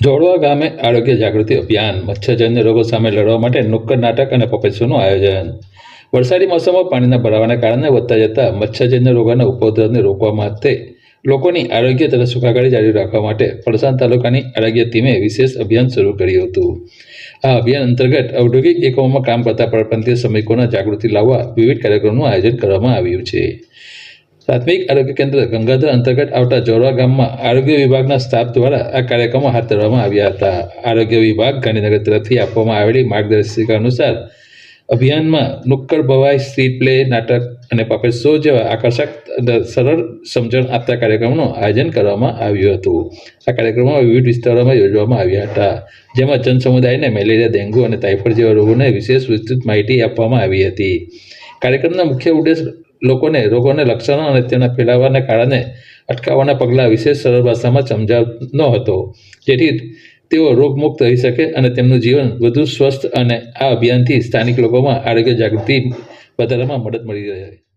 જોડવા ગામે આરોગ્ય જાગૃતિ અભિયાન મચ્છરજન્ય રોગો સામે લડવા માટે નુક્કડ નાટક અને પપેટ આયોજન. વરસાદી મોસમમાં પાણીના ભરાવાના કારણે વધતા જતા મચ્છરજન્ય રોગોના ઉપદ્રવને રોકવા માટે લોકોની આરોગ્ય તથા સુખાકારી જાળવી રાખવા માટે પડસાન તાલુકાની આરોગ્ય ટીમે વિશેષ અભિયાન શરૂ કર્યું હતું. આ અભિયાન અંતર્ગત ઔદ્યોગિક એકમોમાં કામ કરતા પરપ્રાંતીય શ્રમિકોના જાગૃતિ લાવવા વિવિધ કાર્યક્રમોનું આયોજન કરવામાં આવ્યું છે. પ્રાથમિક આરોગ્ય કેન્દ્ર ગંગાધર અંતર્ગત આવતા જોરવા ગામમાં આરોગ્ય વિભાગના સ્ટાફ દ્વારા આ કાર્યક્રમો હાથ ધરવામાં આવ્યા હતા. આરોગ્ય વિભાગ ગાંધીનગર તરફથી આપવામાં આવેલી માર્ગદર્શિકા અનુસાર અભિયાનમાં નુક્કડ ભવાઈ, સ્ટ્રીટ પ્લે, નાટક અને પપેટ શો જેવા આકર્ષક સરળ સમજણ આપતા કાર્યક્રમનું આયોજન કરવામાં આવ્યું હતું. આ કાર્યક્રમો વિવિધ વિસ્તારોમાં યોજવામાં આવ્યા હતા. જેમાં જનસમુદાયને મેલેરિયા, ડેન્ગ્યુ અને ટાઇફોઇડ જેવા રોગોને વિશેષ વિસ્તૃત માહિતી આપવામાં આવી હતી. કાર્યક્રમના મુખ્ય ઉદ્દેશ લોકોને રોગોને લક્ષણો અને તેના ફેલાવવાના કારણે અટકાવવાના પગલાં વિશેષ સરળ ભાષામાં સમજાવનો હતો. જેથી તેઓ રોગમુક્ત રહી શકે અને તેમનું જીવન વધુ સ્વસ્થ અને આ અભિયાનથી સ્થાનિક લોકોમાં આરોગ્ય જાગૃતિ વધારવામાં મદદ મળી રહે.